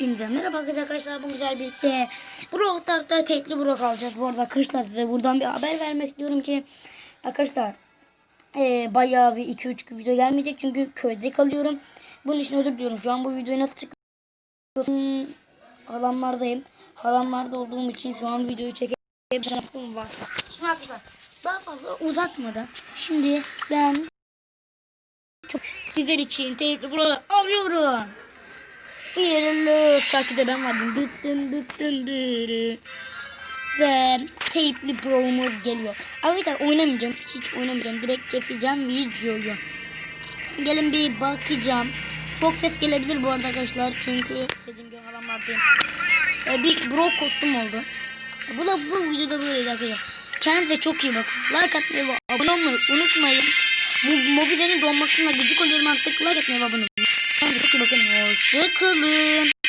Hepinize merhaba arkadaşlar bu güzel birlikte Brawl Stars'ta tekli Brock alacağız. Bu arada arkadaşlar size buradan bir haber vermek istiyorum ki Arkadaşlar eee bayağı bir 2-3 video gelmeyecek çünkü köyde kalıyorum. Bunun için özür diliyorum. Şu an bu videoyu nasıl çıkıyorum? Halamlardayım. Halamlarda olduğum için şu an videoyu çekemeyeceğim var Şimdi arkadaşlar daha fazla uzatmadan Şimdi ben çok sizler için tekli Brock alıyorum Fearless şarkıda ben vardım. Düttüm düttüm dürü. Ve teypli pro'muz geliyor. Arkadaşlar oynamayacağım. Hiç oynamayacağım. Direkt keseceğim videoyu. Gelin bir bakacağım. Çok ses gelebilir bu arada arkadaşlar. Çünkü dediğim gibi halam vardı. Ee, bir bro kostüm oldu. Bu da bu videoda böyleydi arkadaşlar. Kendinize çok iyi bakın. Like atmayı ve abone olmayı unutmayın. Bu mobilenin donmasına gıcık oluyorum artık. Like atmayı ve abone olmayı. Bakın. Hoşçakalın.